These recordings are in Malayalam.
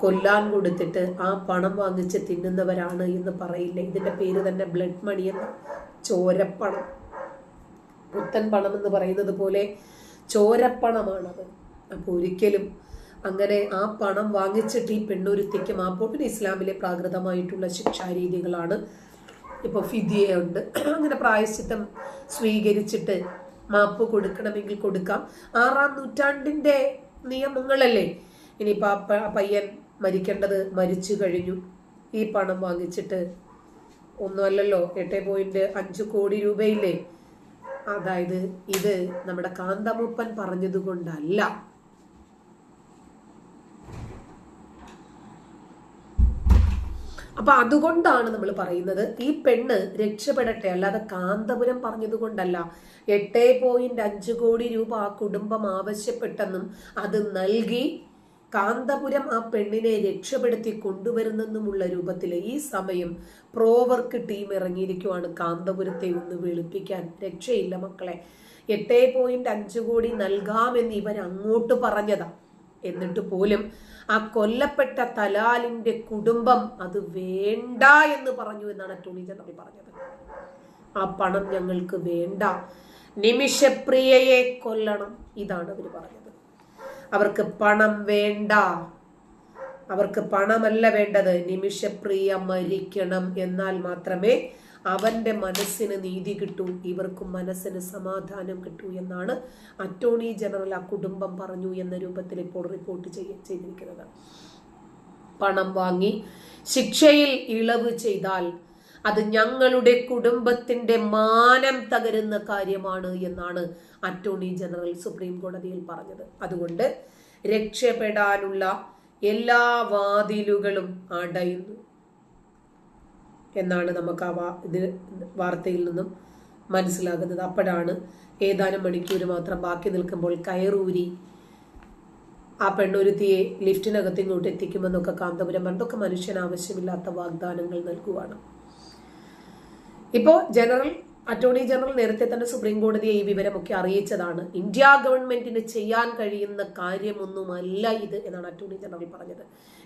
കൊല്ലാൻ കൊടുത്തിട്ട് ആ പണം വാങ്ങിച്ച് തിന്നുന്നവരാണ് എന്ന് പറയില്ല? ഇതിന്റെ പേര് തന്നെ ബ്ലഡ് മണി എന്ന ചോരപ്പണം. പുത്തൻ പണം എന്ന് പറയുന്നത് പോലെ ചോരപ്പണമാണത്. അപ്പോൾ ഒരിക്കലും അങ്ങനെ ആ പണം വാങ്ങിച്ചിട്ട് ഈ പെണ്ണൊരുത്തിക്ക് മാപ്പോട്ടിന് ഇസ്ലാമിലെ പ്രാകൃതമായിട്ടുള്ള ശിക്ഷാരീതികളാണ് ഇപ്പോൾ ഫിദിയുണ്ട് അങ്ങനെ പ്രായശ്ചിത്തം സ്വീകരിച്ചിട്ട് മാപ്പ് കൊടുക്കണമെങ്കിൽ കൊടുക്കാം. ആറാം നൂറ്റാണ്ടിന്റെ നിയമങ്ങളല്ലേ? ഇനിയിപ്പോൾ ആ പയ്യൻ മരിക്കേണ്ടത് മരിച്ചു കഴിഞ്ഞു. ഈ പണം വാങ്ങിച്ചിട്ട് ഒന്നുമല്ലല്ലോ എട്ട് പോയിന്റ് അഞ്ച് കോടി രൂപയില്ലേ? അതായത് ഇത് നമ്മുടെ കാന്തമൂപ്പൻ പറഞ്ഞതുകൊണ്ടല്ല. അപ്പൊ അതുകൊണ്ടാണ് നമ്മൾ പറയുന്നത് ഈ പെണ്ണ് രക്ഷപ്പെടട്ടെ അല്ലാതെ കാന്തപുരം പറഞ്ഞതുകൊണ്ടല്ല. എട്ട് പോയിന്റ് അഞ്ച് കോടി രൂപ ആ കുടുംബം ആവശ്യപ്പെട്ടെന്നും അത് നൽകി കാന്തപുരം ആ പെണ്ണിനെ രക്ഷപ്പെടുത്തി കൊണ്ടുവരുന്നെന്നുമുള്ള രൂപത്തിൽ ഈ സമയം പ്രോവർക്ക് ടീം ഇറങ്ങിയിരിക്കുവാണ്. കാന്തപുരത്തെ ഒന്ന് വെളുപ്പിക്കാൻ. രക്ഷയില്ല മക്കളെ. എട്ട് പോയിന്റ് അഞ്ച് കോടി നൽകാമെന്ന് ഇവൻ അങ്ങോട്ട് പറഞ്ഞതാ. എന്നിട്ട് പോലും ആ കൊല്ലപ്പെട്ട തലാലിന്റെ കുടുംബം അത് വേണ്ട എന്ന് പറഞ്ഞു എന്നാണ് ടോണി ജനറൽ പറഞ്ഞത്. ആ പണം ഞങ്ങൾക്ക് വേണ്ട. നിമിഷപ്രിയയെ കൊല്ലണം. ഇതാണ് അവർ പറഞ്ഞത്. അവർക്ക് പണം വേണ്ട. അവർക്ക് പണമല്ല വേണ്ടത്. നിമിഷപ്രിയ മരിക്കണം എന്നാൽ മാത്രമേ അവന്റെ മനസ്സിന് നീതി കിട്ടൂ. ഇവർക്കും മനസ്സിന് സമാധാനം കിട്ടൂ എന്നാണ് അറ്റോർണി ജനറൽ ആ കുടുംബം പറഞ്ഞു എന്ന രൂപത്തിൽ ഇപ്പോൾ റിപ്പോർട്ട് ചെയ്തിരിക്കുന്നത്. പണം വാങ്ങി ശിക്ഷയിൽ ഇളവ് ചെയ്താൽ അത് ഞങ്ങളുടെ കുടുംബത്തിന്റെ മാനം തകരുന്ന കാര്യമാണ് എന്നാണ് അറ്റോർണി ജനറൽ സുപ്രീം കോടതിയിൽ പറഞ്ഞത്. അതുകൊണ്ട് രക്ഷപ്പെടാനുള്ള എല്ലാ വാതിലുകളും അടയുന്നു എന്നാണ് നമുക്ക് ആ വാ ഇത് വാർത്തയിൽ നിന്നും മനസ്സിലാകുന്നത്. അപ്പോഴാണ് ഏതാനും മണിക്കൂർ മാത്രം ബാക്കി നിൽക്കുമ്പോൾ കയറൂരി ആ പെണ്ണൊരുത്തിയെ ലിഫ്റ്റിനകത്ത് ഇങ്ങോട്ട് എത്തിക്കുമെന്നൊക്കെ കാന്തപുരം എന്തൊക്കെ മനുഷ്യന് ആവശ്യമില്ലാത്ത വാഗ്ദാനങ്ങൾ നൽകുവാണ്. ഇപ്പോ ജനറൽ അറ്റോർണി ജനറൽ നേരത്തെ തന്നെ സുപ്രീം കോടതിയെ ഈ വിവരമൊക്കെ അറിയിച്ചതാണ്. ഇന്ത്യ ഗവൺമെന്റിന് ചെയ്യാൻ കഴിയുന്ന കാര്യമൊന്നുമല്ല ഇത് എന്നാണ് അറ്റോർണി ജനറൽ പറഞ്ഞത്.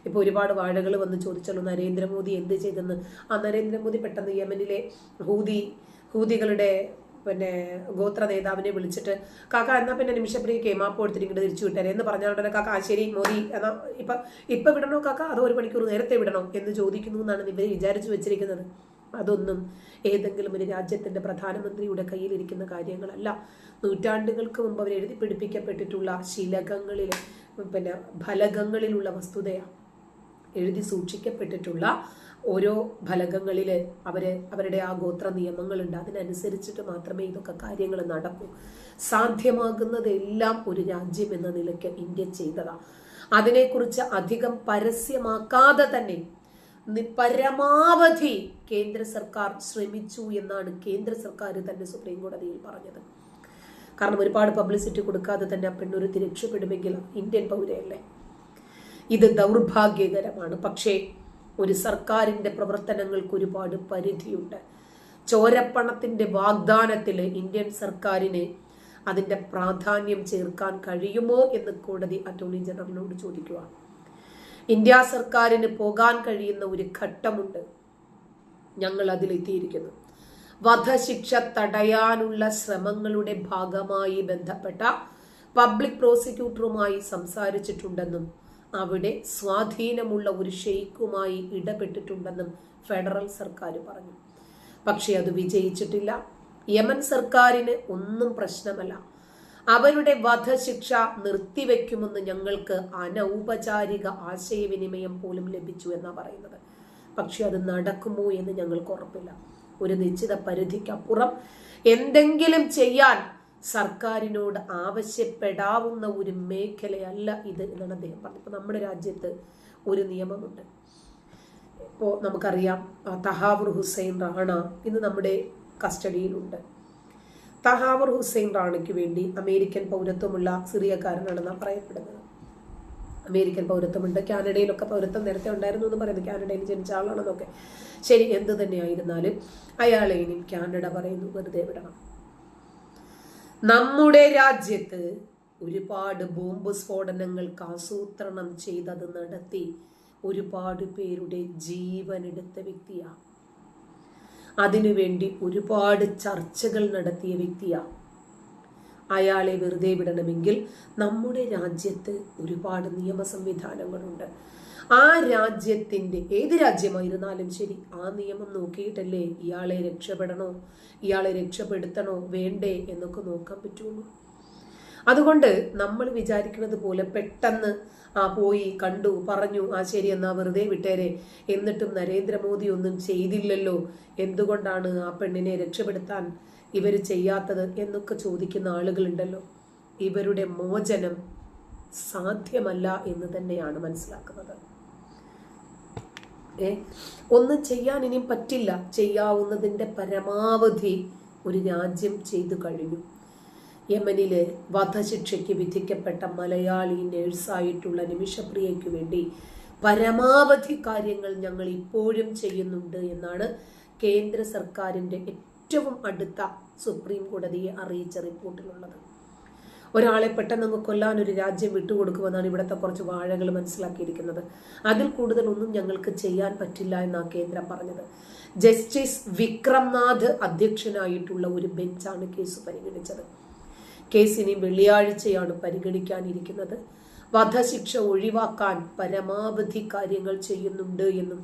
ഇപ്പൊ ഒരുപാട് വാഴകൾ വന്ന് ചോദിച്ചല്ലോ നരേന്ദ്രമോദി എന്ത് ചെയ്തെന്ന്? ആ നരേന്ദ്രമോദി പെട്ടെന്ന് യമനിലെ ഹൂതി ഹൂതികളുടെ പിന്നെ ഗോത്ര നേതാവിനെ വിളിച്ചിട്ട് കാക്ക എന്നാ പിന്നെ നിമിഷപ്രിയ കേമാപ്പ് കൊടുത്തിട്ട് ഇങ്ങോട്ട് തിരിച്ചു വിട്ടേരെ? എന്ന് പറഞ്ഞാൽ കാക്ക ശരി മോദി എന്നാ ഇപ്പൊ ഇപ്പൊ വിടണോ കാക്ക? അതോ ഒരു മണിക്കൂർ നേരത്തെ വിടണോ? എന്ന് ചോദിക്കുന്നു എന്നാണ് ഇവർ വിചാരിച്ചു വെച്ചിരിക്കുന്നത്. അതൊന്നും ഏതെങ്കിലും ഒരു രാജ്യത്തിന്റെ പ്രധാനമന്ത്രിയുടെ കയ്യിലിരിക്കുന്ന കാര്യങ്ങളല്ല. നൂറ്റാണ്ടുകൾക്ക് മുമ്പ് അവർ എഴുതി പിടിപ്പിക്കപ്പെട്ടിട്ടുള്ള ശിലകങ്ങളിൽ പിന്നെ ഫലകങ്ങളിലുള്ള വസ്തുതയാണ് എഴുതി സൂക്ഷിക്കപ്പെട്ടിട്ടുള്ള ഓരോ ഫലകങ്ങളിൽ അവർ അവരുടെ ആ ഗോത്ര നിയമങ്ങളുണ്ട്. അതിനനുസരിച്ചിട്ട് മാത്രമേ ഇതൊക്കെ കാര്യങ്ങൾ നടക്കൂ. സാധ്യമാകുന്നതെല്ലാം ഒരു രാജ്യം എന്ന നിലയ്ക്ക് ഇന്ത്യ ചെയ്തതാണ് അതിനെക്കുറിച്ച് അധികം പരസ്യമാക്കാതെ തന്നെ പരമാവധി കേന്ദ്ര സർക്കാർ ശ്രമിച്ചു എന്നാണ് കേന്ദ്ര സർക്കാർ തന്നെ സുപ്രീം കോടതിയിൽ പറഞ്ഞത്. കാരണം ഒരുപാട് പബ്ലിസിറ്റി കൊടുക്കാതെ തന്നെ ആ പെണ്ണൊരുത്തി രക്ഷപ്പെടുമെങ്കിൽ ഇന്ത്യൻ പൗരയല്ലേ? ഇത് ദൗർഭാഗ്യകരമാണ്. പക്ഷേ ഒരു സർക്കാരിന്റെ പ്രവർത്തനങ്ങൾക്ക് ഒരുപാട് പരിധിയുണ്ട്. ചോരപ്പണത്തിന്റെ വാഗ്ദാനത്തിൽ ഇന്ത്യൻ സർക്കാരിന് അതിന്റെ പ്രാധാന്യം ചേർക്കാൻ കഴിയുമോ എന്ന് കോടതി അറ്റോർണി ജനറലിനോട് ചോദിക്കുക ഇന്ത്യ സർക്കാരിന് പോകാൻ കഴിയുന്ന ഒരു ഘട്ടമുണ്ട് ഞങ്ങൾ അതിലെത്തിയിരിക്കുന്നു. വധശിക്ഷ തടയാനുള്ള ശ്രമങ്ങളുടെ ഭാഗമായി ബന്ധപ്പെട്ട പബ്ലിക് പ്രോസിക്യൂട്ടറുമായി സംസാരിച്ചിട്ടുണ്ടെന്നും അവിടെ സ്വാധീനമുള്ള ഒരു ഷെയ്ക്കുമായി ഇടപെട്ടിട്ടുണ്ടെന്നും ഫെഡറൽ സർക്കാർ പറഞ്ഞു. പക്ഷേ അത് വിജയിച്ചിട്ടില്ല. യമൻ സർക്കാരിന് ഒന്നും പ്രശ്നമല്ല. അവരുടെ വധശിക്ഷ നിർത്തിവെക്കുമെന്ന് ഞങ്ങൾക്ക് അനൗപചാരിക ആശയവിനിമയം പോലും ലഭിച്ചു എന്നാണ് പറയുന്നത്. പക്ഷെ അത് നടക്കുമോ എന്ന് ഞങ്ങൾക്ക് ഉറപ്പില്ല. ഒരു നിശ്ചിത പരിധിക്കപ്പുറം എന്തെങ്കിലും ചെയ്യാൻ സർക്കാരിനോട് ആവശ്യപ്പെടാവുന്ന ഒരു മേഖലയല്ല ഇത് എന്നാണ് അദ്ദേഹം പറഞ്ഞത്. ഇപ്പൊ നമ്മുടെ രാജ്യത്ത് ഒരു നിയമമുണ്ട്. ഇപ്പോൾ നമുക്കറിയാം തഹാബുർ ഹുസൈൻ റാണ ഇന്ന് നമ്മുടെ കസ്റ്റഡിയിലുണ്ട്. തഹാവൂർ ഹുസൈൻ റാണിക്ക് വേണ്ടി അമേരിക്കൻ പൗരത്വമുള്ള സിറിയക്കാരനാണെന്നാണ് പറയപ്പെടുന്നത്. അമേരിക്കൻ പൗരത്വമുണ്ട്. കാനഡയിലൊക്കെ പൗരത്വം നേരത്തെ ഉണ്ടായിരുന്നു എന്ന് പറയുന്നത് കാനഡയിൽ ജനിച്ച ആളാണെന്നൊക്കെ. ശരി എന്ത് തന്നെയായിരുന്നാലും അയാളെ ഇനി കാനഡ പറയുന്നു. വെറുതെ വിടണം. നമ്മുടെ രാജ്യത്ത് ഒരുപാട് ബോംബ് സ്ഫോടനങ്ങൾക്ക് ആസൂത്രണം ചെയ്തത് നടത്തി ഒരുപാട് പേരുടെ ജീവനെടുത്ത വ്യക്തിയാണ് അതിനുവേണ്ടി ഒരുപാട് ചർച്ചകൾ നടത്തിയ വ്യക്തിയാണ് അയാളെ വെറുതെ വിടണമെങ്കിൽ നമ്മുടെ രാജ്യത്ത് ഒരുപാട് നിയമ സംവിധാനങ്ങളുണ്ട് ആ രാജ്യത്തിന്റെ ഏത് രാജ്യമായിരുന്നാലും ശരി ആ നിയമം നോക്കിയിട്ടല്ലേ ഇയാളെ രക്ഷപ്പെടണോ ഇയാളെ രക്ഷപ്പെടുത്തണോ വേണ്ടേ എന്നൊക്കെ നോക്കാൻ പറ്റുള്ളൂ. അതുകൊണ്ട് നമ്മൾ വിചാരിക്കുന്നത് പോലെ പെട്ടെന്ന് ആ പോയി കണ്ടു പറഞ്ഞു ആ ശരി എന്നാ വെറുതെ വിട്ടേരെ. എന്നിട്ടും നരേന്ദ്രമോദി ഒന്നും ചെയ്തില്ലല്ലോ. എന്തുകൊണ്ടാണ് ആ പെണ്ണിനെ രക്ഷപ്പെടുത്താൻ ഇവർ ചെയ്യാത്തത്? എന്നൊക്കെ ചോദിക്കുന്ന ആളുകളുണ്ടല്ലോ. ഇവരുടെ മോചനം സാധ്യമല്ല എന്ന് തന്നെയാണ് മനസ്സിലാക്കുന്നത്. ഏ? ഒന്നും ചെയ്യാൻ ഇനിയും പറ്റില്ല. ചെയ്യാവുന്നതിന്റെ പരമാവധി ഒരു രാജ്യം ചെയ്തു കഴിഞ്ഞു. യമനിലെ വധശിക്ഷയ്ക്ക് വിധിക്കപ്പെട്ട മലയാളി നേഴ്സായിട്ടുള്ള നിമിഷപ്രിയയ്ക്ക് വേണ്ടി പരമാവധി കാര്യങ്ങൾ ഞങ്ങൾ ഇപ്പോഴും ചെയ്യുന്നുണ്ട് എന്നാണ് കേന്ദ്ര സർക്കാരിന്റെ ഏറ്റവും അടുത്ത സുപ്രീം കോടതിയെ അറിയിച്ച റിപ്പോർട്ടിലുള്ളത്. ഒരാളെ പെട്ടെന്ന് കൊല്ലാൻ ഒരു രാജ്യം വിട്ടുകൊടുക്കുമെന്നാണ് ഇവിടുത്തെ കുറച്ച് വാഴകൾ മനസ്സിലാക്കിയിരിക്കുന്നത്. അതിൽ കൂടുതലൊന്നും ഞങ്ങൾക്ക് ചെയ്യാൻ പറ്റില്ല എന്നാണ് കേന്ദ്രം പറഞ്ഞത്. ജസ്റ്റിസ് വിക്രംനാഥ് അധ്യക്ഷനായിട്ടുള്ള ഒരു ബെഞ്ചാണ് കേസ് പരിഗണിച്ചത്. കേസ് ഇനി വെള്ളിയാഴ്ചയാണ് പരിഗണിക്കാനിരിക്കുന്നത്. വധശിക്ഷ ഒഴിവാക്കാൻ പരമാവധി കാര്യങ്ങൾ ചെയ്യുന്നുണ്ട് എന്നും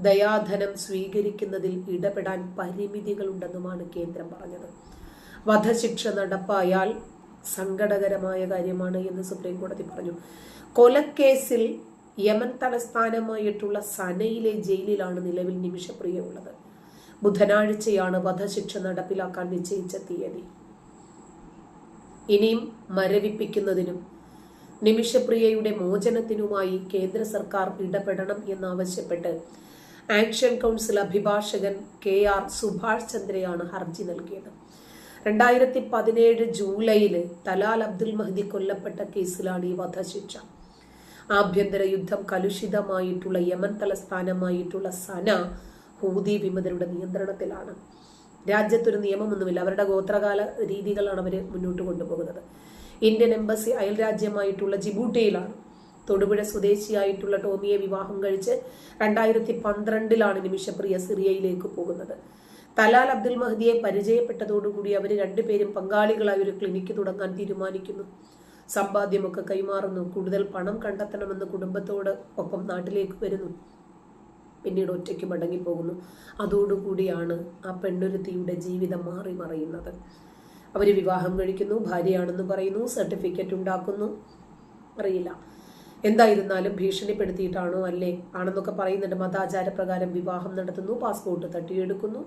ദയാധനം സ്വീകരിക്കുന്നതിൽ ഇടപെടാൻ പരിമിതികളുണ്ടെന്നുമാണ് കേന്ദ്രം പറഞ്ഞത്. വധശിക്ഷ നടപ്പായാൽ സങ്കടകരമായ കാര്യമാണ് എന്ന് സുപ്രീം കോടതി പറഞ്ഞു. കൊലക്കേസിൽ യമൻ തലസ്ഥാനമായിട്ടുള്ള സനയിലെ ജയിലിലാണ് നിലവിൽ നിമിഷപ്രിയ ഉള്ളത്. ബുധനാഴ്ചയാണ് വധശിക്ഷ നടപ്പിലാക്കാൻ നിശ്ചയിച്ച തീയതി. ഇനിയും മരവിപ്പിക്കുന്നതിനും നിമിഷപ്രിയയുടെ മോചനത്തിനുമായി കേന്ദ്ര സർക്കാർ ഇടപെടണം എന്നാവശ്യപ്പെട്ട് ആക്ഷൻ കൗൺസിൽ അഭിഭാഷകൻ കെ ആർ സുഭാഷ് ചന്ദ്രയാണ് ഹർജി നൽകിയത്. രണ്ടായിരത്തി പതിനേഴ് ജൂലൈയിൽ തലാൽ അബ്ദുൽ മഹ്ദി കൊല്ലപ്പെട്ട കേസിലാണ് ഈ വധശിക്ഷ. ആഭ്യന്തര യുദ്ധം കലുഷിതമായിട്ടുള്ള യമൻ തലസ്ഥാനമായിട്ടുള്ള സന ഹൂതി വിമതരുടെ നിയന്ത്രണത്തിലാണ്. രാജ്യത്തൊരു നിയമമൊന്നുമില്ല. അവരുടെ ഗോത്രകാല രീതികളാണ് അവർ മുന്നോട്ട് കൊണ്ടുപോകുന്നത്. ഇന്ത്യൻ എംബസി അയൽ രാജ്യമായിട്ടുള്ള ജിബൂട്ടിയിലാണ്. തൊടുപുഴ സ്വദേശിയായിട്ടുള്ള ടോമിയെ വിവാഹം കഴിച്ച് രണ്ടായിരത്തി പന്ത്രണ്ടിലാണ് നിമിഷപ്രിയ സിറിയയിലേക്ക് പോകുന്നത്. തലാൽ അബ്ദുൽ മഹദിയെ പരിചയപ്പെട്ടതോടുകൂടി അവർ രണ്ടുപേരും പങ്കാളികളായി ഒരു ക്ലിനിക്ക് തുടങ്ങാൻ തീരുമാനിക്കുന്നു. സമ്പാദ്യമൊക്കെ കൈമാറുന്നു. കൂടുതൽ പണം കണ്ടെത്തണമെന്ന് കുടുംബത്തോട് ഒപ്പം നാട്ടിലേക്ക് വരുന്നു. പിന്നീട് ഒറ്റയ്ക്ക് മടങ്ങിപ്പോകുന്നു. അതോടുകൂടിയാണ് ആ പെണ്ണൊരുത്തിയുടെ ജീവിതം മാറി മറിയുന്നത്. അവർ വിവാഹം കഴിക്കുന്നു ഭാര്യയാണെന്ന് പറയുന്നു സർട്ടിഫിക്കറ്റ് ഉണ്ടാക്കുന്നു. അറിയില്ല. എന്തായിരുന്നാലും ഭീഷണിപ്പെടുത്തിയിട്ടാണോ അല്ലേ? ആണെന്നൊക്കെ പറയുന്നുണ്ട്. മതാചാരപ്രകാരം വിവാഹം നടത്തുന്നു പാസ്പോർട്ട് തട്ടിയെടുക്കുന്നു.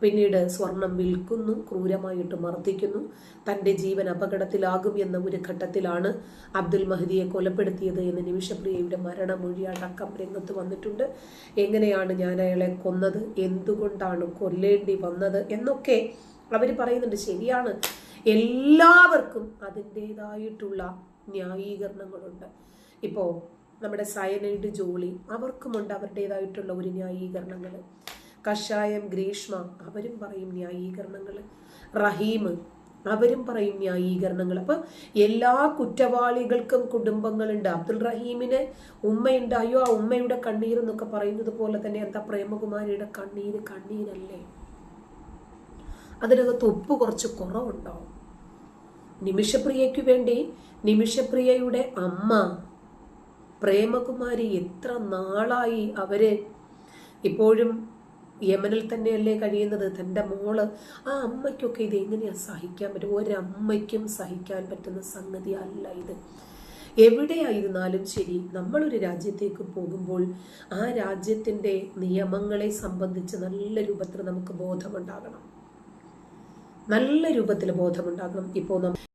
പിന്നീട് സ്വർണം വിൽക്കുന്നു ക്രൂരമായിട്ട് മർദ്ദിക്കുന്നു. തന്റെ ജീവൻ അപകടത്തിലാകും എന്ന ഒരു ഘട്ടത്തിലാണ് അബ്ദുൽ മഹദിയെ കൊലപ്പെടുത്തിയത് എന്ന് നിമിഷപ്രിയയുടെ മരണമൊഴി അടക്കം രംഗത്ത് വന്നിട്ടുണ്ട്. എങ്ങനെയാണ് ഞാൻ അയാളെ കൊന്നത്? എന്തുകൊണ്ടാണ് കൊല്ലേണ്ടി വന്നത്? എന്നൊക്കെ അവർ പറയുന്നുണ്ട്. ശരിയാണ്. എല്ലാവർക്കും അതിന്റെതായിട്ടുള്ള ന്യായീകരണങ്ങളുണ്ട്. ഇപ്പോൾ നമ്മുടെ സയനൈഡ് ജോളി അവർക്കുമുണ്ട് അവരുടേതായിട്ടുള്ള ഒരു ന്യായീകരണങ്ങൾ കഷായം ഗ്രീഷ്മ അവരും പറയും ന്യായീകരണങ്ങൾ റഹീം അവരും പറയും ന്യായീകരണങ്ങൾ അപ്പൊ എല്ലാ കുറ്റവാളികൾക്കും കുടുംബങ്ങളുണ്ട്. അബ്ദുൾ റഹീമിന് ഉമ്മയുണ്ട്. അയ്യോ ആ ഉമ്മയുടെ കണ്ണീർ എന്നൊക്കെ പറയുന്നത് പോലെ തന്നെ എന്താ പ്രേമകുമാരിയുടെ കണ്ണീര്? കണ്ണീരല്ലേ? അതിനകത്ത് ഉപ്പ് കുറച്ച് കുറവുണ്ടോ? നിമിഷപ്രിയയ്ക്ക് വേണ്ടി നിമിഷപ്രിയയുടെ അമ്മ പ്രേമകുമാരി എത്ര നാളായി അവർ ഇപ്പോഴും യമനിൽ തന്നെയല്ലേ കഴിയുന്നത്? തന്റെ മോൾ ആ അമ്മയ്ക്കൊക്കെ ഇത് എങ്ങനെയാണ് സഹിക്കാൻ പറ്റും? ഒരമ്മയ്ക്കും സഹിക്കാൻ പറ്റുന്ന സംഗതി അല്ല ഇത്. എവിടെയായിരുന്നാലും ശരി നമ്മളൊരു രാജ്യത്തേക്ക് പോകുമ്പോൾ ആ രാജ്യത്തിന്റെ നിയമങ്ങളെ സംബന്ധിച്ച് നല്ല രൂപത്തിൽ നമുക്ക് ബോധമുണ്ടാകണം. നല്ല രൂപത്തിൽ ബോധമുണ്ടാകണം. ഇപ്പോൾ